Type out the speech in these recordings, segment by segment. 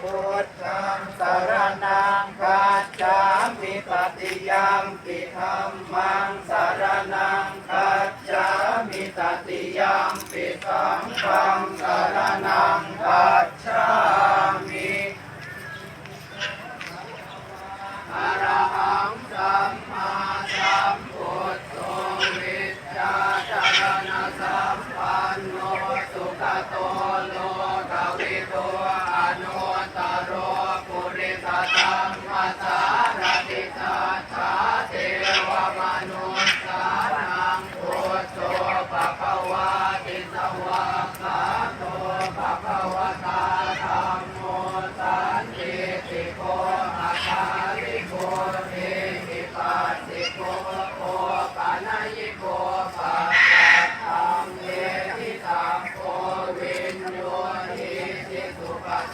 พุทธังสารนังคาจามิปฏิยังปิธรรมังสารนังคาจามิตติยังปิสังฆังสารนังคาจามิอรหั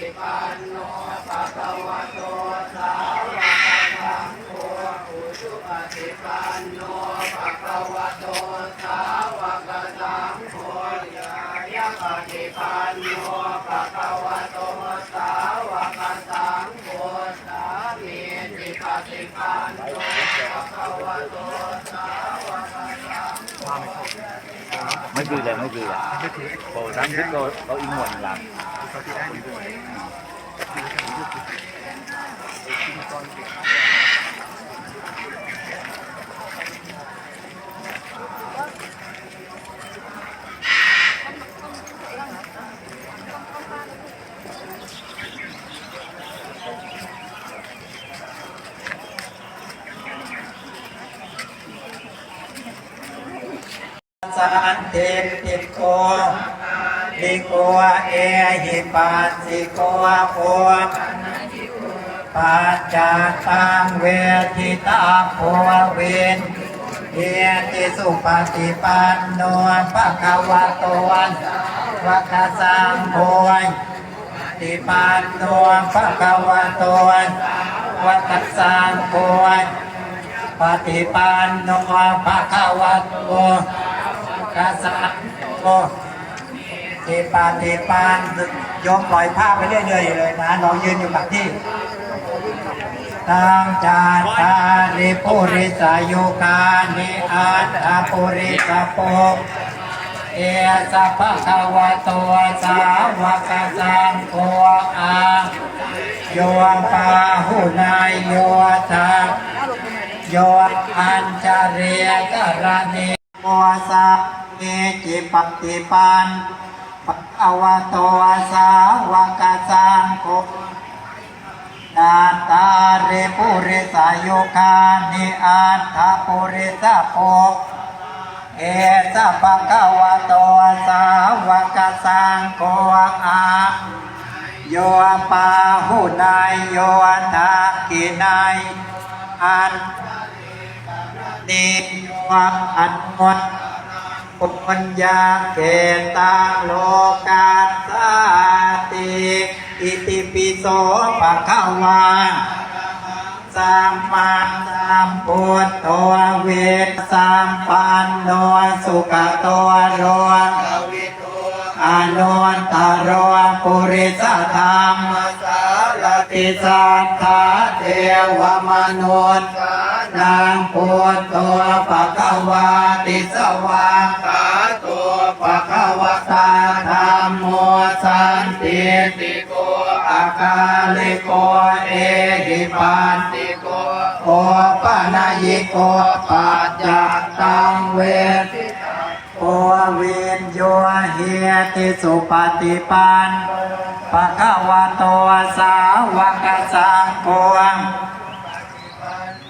ปฏิปันโนภะคะวะโตสาวกสังโฆอุชุปฏิปันโนภะคะวะโตสาวกสังโฆยายะปฏิปันโนภะคะวะโตสาวกสังโฆสามีจิปฏิปันโนภะคะวะโตสาวกสังโฆ mấy cười là mấy cười là bộ sáng biết có có in nguồn làm ။ สันติติโก ลิโกเอหิปัสสิโกโอปัจจาตังเวทิตาโพเวนเยติสุปฏิปันโนภะคะวะโตวะคะสังโฆติปันโนภะคะวะโตวะคะสังโฆปฏิปันโนภะคะวะโตกัสสะโต ติปฏิปันโยมปล่อยผ้าไปเรื่อยๆเลยนะน้องยืนอยู่กับที่ตังจาตาริปุริสายุกานิอัตถปุริสโปเอสัพพะคะวะโตสาวกสังโฆอาโยปาหุนายโยทาโยอัญจเรียกรณีโมสะเมจิปฏิปัน อวะโตสาวกสังโฆนาตาเรปุริสายุคานิอัตถปุริสโภเอสัพพะคะวะโตสาวกสังโฆอาโยปาหุนายโยนากินายอันนิวะอันวั ตปุญญาเกตังโลกาสาติอิติปิโสภะคะวาสัมมาสัมพุทโตเวสสัมปันโนสุขโตโรอนุตตรโรปุริสธรรมสารติสัทธา วมนุษย์นางพุทโตปะคะวาติสวากขาโตปะคะวะตาธรรมโมสันติติโกอาคาลิโกเอหิปันติโกโอปะนายโกปัจจตั ติสุปฏิปันปะคะวะโตสาวกสังโฆ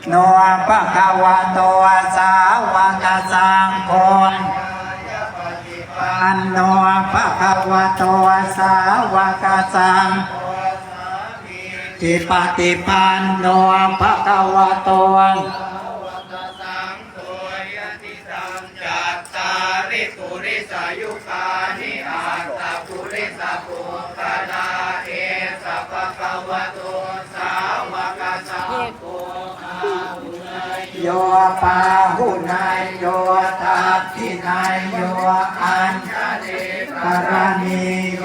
โนภะคะวะโตสาวกสังโฆปันโนภะคะวะโตสาวกสังทิปฏิปันโนภะคะวะโต สัพพะวะโตสาวกสังโฆโยปาหุนายโยทัพพินายโยอัญชลิกรณีโย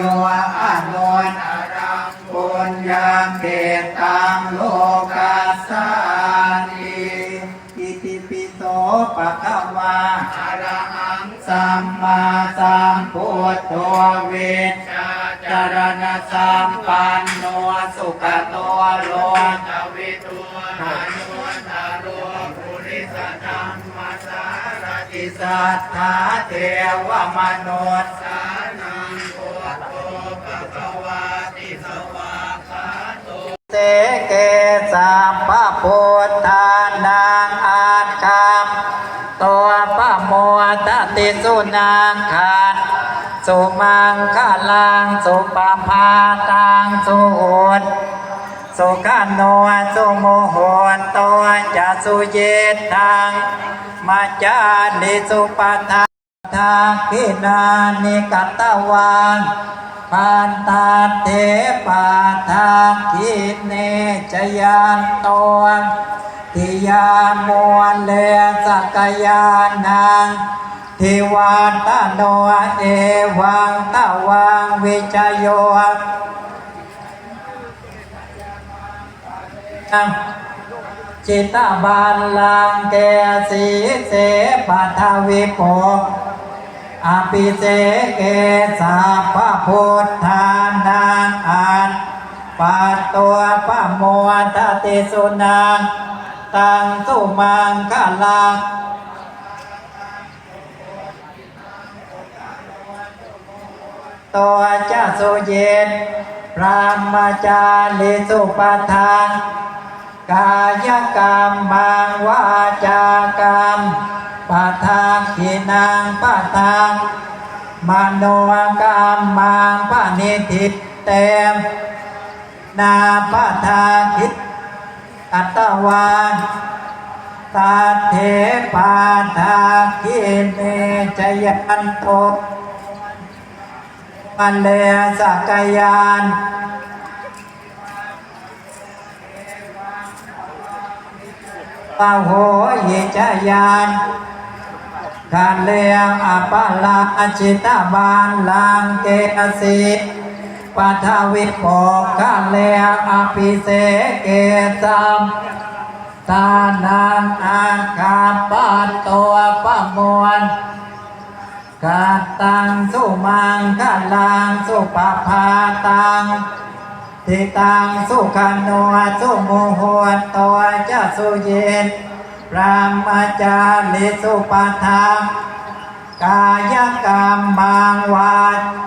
อานนอารังปุญญาเกตังโลกัสสานิติปิโสปะอะระหังสัมมาสัมพุทโธวิชชาจา รณสัมปันโนสุขโตโลกวิทูนานุตาโรปุริสธรรมสารติสัทธาเทวมนุษย์สานังโพโตภะคะวาติสวาคาโตเสเกสัมพะพุทธ สุมังคลังสุปภาตังสุอุดสุขันโนสุโมโหนตัวจะสุเยทังมาจานิสุปทาทาคินานิกัตตวังปันตาเทปาทาคิเนจยันตวทิยามวลเลสกยานัง ทิวันตโนเอวังตะวังวิจโยจิตตบาลลังเกสีเสปัทวิโปอภิเสเกสาพระพุทธานังอันปัตตัวพระโมทติสุนังตังสุมังคลัง ตัวเจ้าสุเยนพระมาจาริสุปทานกายกรรมมังวาจากรรมปะทางขีนางปะทางมโนกรรมมังปะนิทิเตมนาปะทางคิดอัตตวานตาเทปาทาคิเนจยันโต มันเลสักยานปะโหยิจายานการเลียงอปาลาอจิตาบาลลังเกสิปัทวิปกการเลียงอภิเสเกสัมตานังอาคาปัตตัวปะมวล กาตังสุมังกาลังสุปภาตังทิตังสุขันโนสุโมโหตัวจะสุเยนพระมาจาริสุปทานกายกรรมมังวา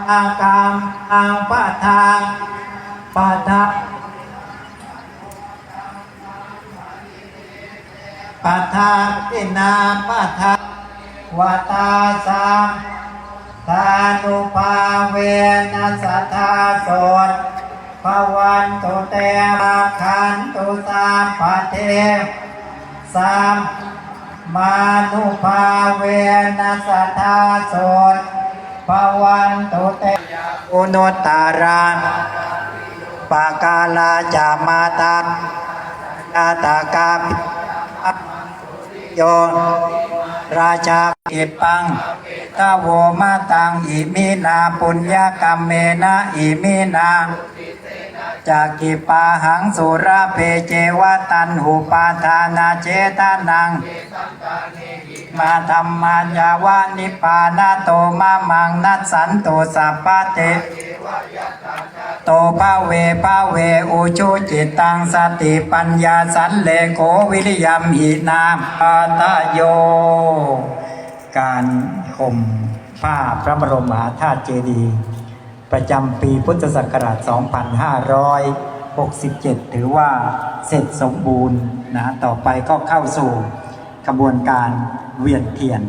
จากรรมอังปะทางปะทะปะทาอินาปะทาวตาสาม ทานุภาเวนัสธาโสนภวันตุเตอาคันตุสามปเทสามมานุภาเวนัสธาโสนภวันตุเตอุนตตาราปากาลาจามาตานาตากาปิโยราชาอิปัง ตาโวมาตังอิมินาปุญญากรรมเมนะอิมินาจากกิปาหังสุราเพเจวตันหุปาทานาเจตานัง มาธรรมายาวานิปานาโตมามังนัสสันโตสัพพะเตโตภาเวภาเวอุชุจิตตังสติปัญญาสันเลโกวิริยมหินามปาตโย การ คม ผ้าพระบรมมหาธาตุเจดีย์ประจำปีพุทธศักราช 2567 ถือว่าเสร็จสมบูรณ์นะต่อไปก็เข้าสู่กระบวนการเวียนเทียน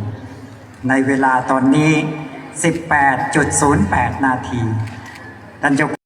ในเวลาตอนนี้ 18.08 นาทีท่านเจ้า